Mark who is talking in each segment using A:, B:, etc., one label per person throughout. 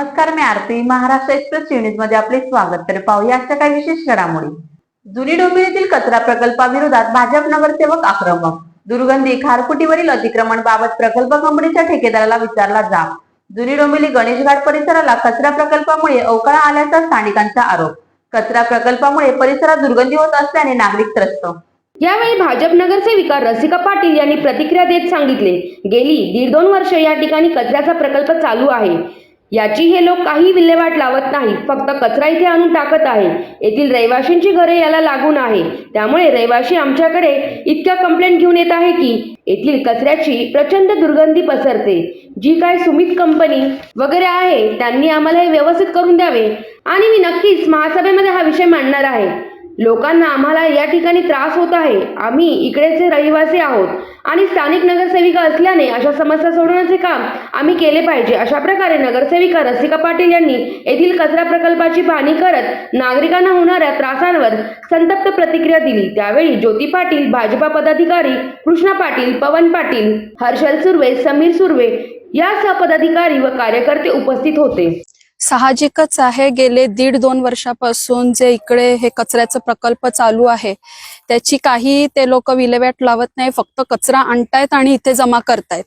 A: मंडळी महाराष्ट्र एक्सप्रेस न्यूजमध्ये आपले स्वागत. तर पाहूया आजच्या काही विशेष घडामोडी. जुनी डोंबिवलीतील कचरा प्रकल्पाविरोधात भाजप नगरसेवक आक्रमक. दुर्गंधी खारफुटीवरील अतिक्रमण बाबत प्रकल्प कंपनीच्या ठेकेदाराला विचारला जा. जुनी डोंबिवली गणेश घाट परिसराला कचरा प्रकल्पामुळे अवकाळा आल्याचा स्थानिकांचा आरोप. कचरा प्रकल्पामुळे परिसरात दुर्गंधी होत असल्याने नागरिक त्रस्त.
B: यावेळी भाजप नगरसेविका रसिका पाटील यांनी प्रतिक्रिया देत सांगितले. गेली दीड दोन वर्ष या ठिकाणी कचऱ्याचा प्रकल्प चालू आहे. याची हे लोक काही विल्हेवाट लावत नाही फक्त कचरा इथे आणून टाकत आहे येथील रहिवाशींची घरे याला लागून आहे. त्यामुळे रहिवाशी आमच्याकडे इतक्या कंप्लेंट घेऊन येत आहे की येथील कचऱ्याची प्रचंड दुर्गंधी पसरते. जी काय सुमित कंपनी वगैरे आहे त्यांनी आम्हाला हे व्यवस्थित करून द्यावे. आणि मी नक्कीच महासभेमध्ये हा विषय मांडणार आहे. लोकांना आम्हाला या ठिकाणी त्रास होत आहे. आम्ही इकडेचे रहिवासी आहोत. आणि स्थानिक नगरसेविका असल्याने अशा समस्या सोडवण्याचे काम आम्ही केले पाहिजे. अशा प्रकारे नगरसेविका रसिका पाटील यांनी येथील कचरा प्रकल्पाची पाहणी करत नागरिकांना होणाऱ्या त्रासांवर संतप्त प्रतिक्रिया दिली. त्यावेळी ज्योती पाटील भाजपा पदाधिकारी कृष्णा पाटील पवन पाटील हर्षल सुर्वे समीर सुर्वे या सहपदाधिकारी व कार्यकर्ते उपस्थित होते.
C: साहजिकच आहे. गेले दीड दोन वर्षापासून जे इकडे हे कचऱ्याचं प्रकल्प चालू आहे त्याची काही ते लोक विल्हेवाट लावत नाही. फक्त कचरा आणतायत आणि इथे जमा करतायत.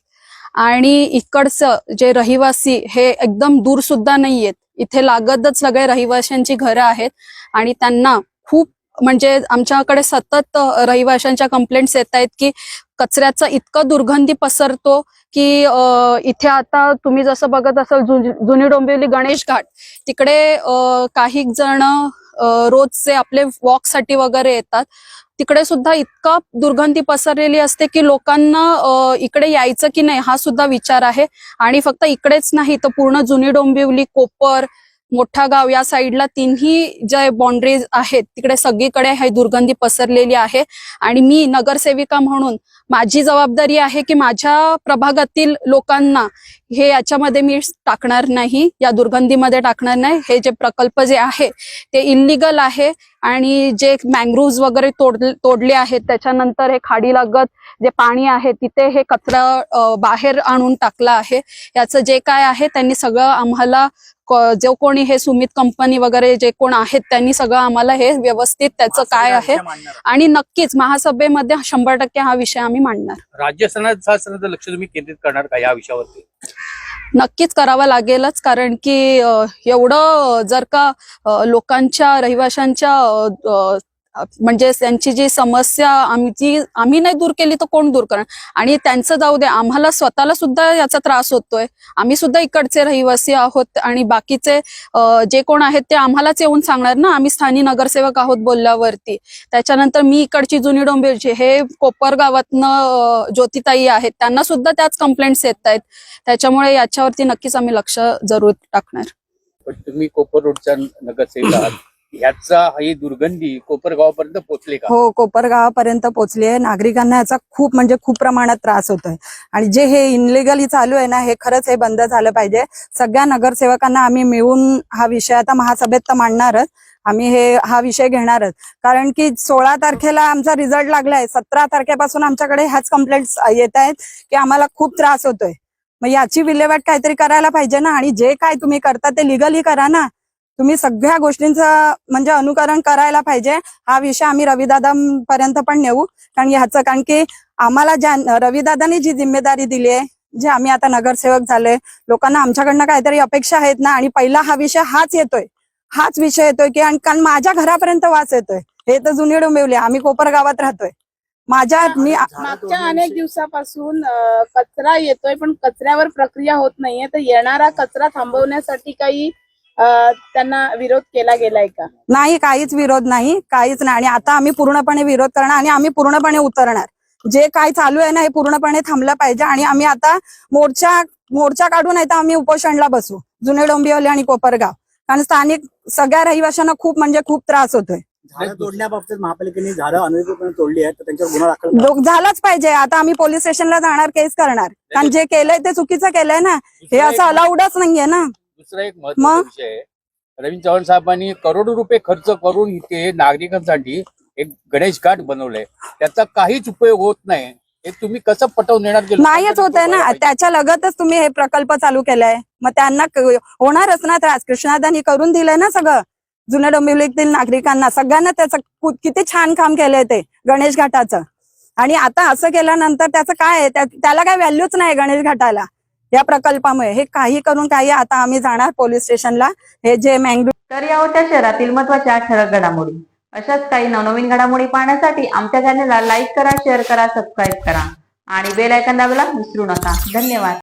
C: आणि इकडचं जे रहिवासी हे एकदम दूर सुद्धा नाहीयेत. इथे लागतच सगळे रहिवाशांची घरं आहेत आणि त्यांना खूप म्हणजे आमच्याकडे सतत रहिवाशांच्या कंप्लेंट्स येत आहेत की कचऱ्याचा इतका दुर्गंधी पसरतो की इथे आता तुम्ही जसं बघत असाल जुनी डोंबिवली गणेश घाट तिकडे काही जण रोजचे आपले वॉकसाठी वगैरे येतात तिकडे सुद्धा इतका दुर्गंधी पसरलेली असते की लोकांना इकडे यायचं की नाही हा सुद्धा विचार आहे. आणि फक्त इकडेच नाही तर पूर्ण जुनी डोंबिवली कोपर मोठा गाव या साईडला तिन्ही जे बाउंड्रीज आहेत तिकडे सगळीकडे हे दुर्गंधी पसरलेली आहे. आणि मी नगरसेविका म्हणून माझी जबाबदारी आहे की माझ्या प्रभागातील लोकांना हे याच्यामध्ये मी टाकणार नाही या दुर्गंधीमध्ये टाकणार नाही. हे जे प्रकल्प जे आहे ते इलिगल आहे. आणि जे मँग्रोव्ज वगैरे तोड तोडले आहेत त्याच्यानंतर हे खाडी लागत जे पाणी आहे तिथे हे कचरा बाहेर आणून टाकला आहे. याचं जे काय आहे त्यांनी सगळं आम्हाला जो कोणी हे सुमित कंपनी वगैरे जे कोण आहेत त्यांनी सगळं आम्हाला हे व्यवस्थित त्याचं काय आहे आणि नक्कीच महासभेमध्ये शंभर टक्के हा विषय आम्ही मांडणार.
D: राज्य शासनाचं लक्ष तुम्ही केंद्रित करणार का या विषयावरती?
C: नक्कीच करावं लागेलच कारण की एवढं जर का लोकांच्या रहिवाशांच्या अ, म्हणजे त्यांची जी समस्या आमची आम्ही नाही दूर केली तर कोण दूर करणार? आणि त्यांचं जाऊ दे आम्हाला स्वतःला सुद्धा याचा त्रास होतोय. आम्ही सुद्धा इकडचे रहिवासी आहोत आणि बाकीचे जे कोण आहेत ते आम्हालाच येऊन सांगणार ना आम्ही स्थानिक नगरसेवक आहोत बोलल्यावरती. त्याच्यानंतर मी इकडची जुनी डोंबिवलीची हे कोपर गावातनं ज्योतिताई आहेत त्यांना सुद्धा त्याच कंप्लेंट्स येत आहेत त्याच्यामुळे याच्यावरती नक्कीच आम्ही लक्ष जरूर टाकणार.
D: पण तुम्ही कोपर रोडच्या नगरसेवक आहात. ह्याचा ही दुर्गंधी कोपरगावापर्यंत पोहोचली का?
E: हो कोपरगावापर्यंत पोहोचली आहे. नागरिकांना याचा खूप म्हणजे खूप प्रमाणात त्रास होतोय. आणि जे हे इनलिगली चालू आहे ना हे खरंच हे बंद झालं पाहिजे. सगळ्या नगरसेवकांना आम्ही मिळून हा विषय आता महासभेत तर मांडणारच. आम्ही हे हा विषय घेणारच. कारण की सोळा तारखेला आमचा रिझल्ट लागलाय. सतरा तारखेपासून आमच्याकडे ह्याच कंप्लेंट्स येत आहेत की आम्हाला खूप त्रास होतोय. मग याची विल्हेवाट काहीतरी करायला पाहिजे ना? आणि जे काय तुम्ही करता ते लिगली करा ना? तुम्ही सगळ्या गोष्टींचं म्हणजे अनुकरण करायला पाहिजे. हा विषय आम्ही रविदादांपर्यंत पण नेऊ. कारण ह्याचं कारण की आम्हाला ज्या रविदादांनी जी जिम्मेदारी दिली आहे जे आम्ही आता नगरसेवक झालोय लोकांना आमच्याकडनं काहीतरी अपेक्षा आहेत ना आणि पहिला हा विषय हाच येतोय. हाच विषय येतोय की आणि कारण माझ्या घरापर्यंत वास येतोय. हे तर जुनी डोंबिवली आम्ही कोपर गावात राहतोय. माझ्या मी
F: मागच्या अनेक दिवसापासून कचरा येतोय पण कचऱ्यावर प्रक्रिया होत नाहीये. तर येणारा कचरा थांबवण्यासाठी काही त्यांना विरोध केला गेलाय का?
E: नाही काहीच विरोध नाही काहीच नाही. आणि आता आम्ही पूर्णपणे विरोध करणार आणि आम्ही पूर्णपणे उतरणार. जे काय चालू आहे ना हे पूर्णपणे थांबलं पाहिजे आणि आम्ही आता मोर्चा मोर्चा काढून आहे तर आम्ही उपोषणला बसू. जुने डोंबिवली आणि कोपरगाव. कारण स्थानिक सगळ्या रहिवाशांना खूप म्हणजे खूप त्रास होतोय.
G: झाडं तोडण्याबाबतीत महापालिकेने झाडं अनधिकृतपणे तोडली आहेत तर त्यांच्यावर गुन्हा दाखल
E: झालाच पाहिजे. आता आम्ही पोलीस स्टेशनला जाणार केस करणार. कारण जे केलंय ते चुकीचं केलंय ना. हे असं अलाउडच नाहीये ना.
D: दुसरा एक महत्त्वाचा
E: मग?
D: विषय आहे. रवींद्र चव्हाण साहेबांनी करोडो रुपये खर्च करून इथे नागरिकांसाठी एक गणेश घाट बनवलंय. त्याचा काहीच उपयोग होत नाही. हे तुम्ही कसं पटवून येणार की
E: नाहीच होत आहे ना? त्याच्या लगतच तुम्ही हे प्रकल्प चालू केलाय. मग त्यांना क- होणारच ना त्रास. कृष्णादानी करून दिलंय ना सगळं. जुन्या डोंबिवलीतील नागरिकांना. सगळ्यांना त्याचं कु- किती छान काम केलंय ते गणेश घाटाचं. आणि आता असं केल्यानंतर त्याचं काय आहे? त्या- त्याला काय व्हॅल्यूच नाही गणेश घाटाला. या प्रकल्पामुळे हे काही करून काही आता आम्ही जाणार पोलीस स्टेशनला. हे जे मँगरू
A: तर या होत्या शहरातील महत्त्वाच्या ठळक घडामोडी. अशाच काही नवनवीन घडामोडी पाहण्यासाठी आमच्या चॅनलला लाईक करा शेअर करा सबस्क्राईब करा. आणि बेल आयकॉन दाबायला विसरू नका. धन्यवाद.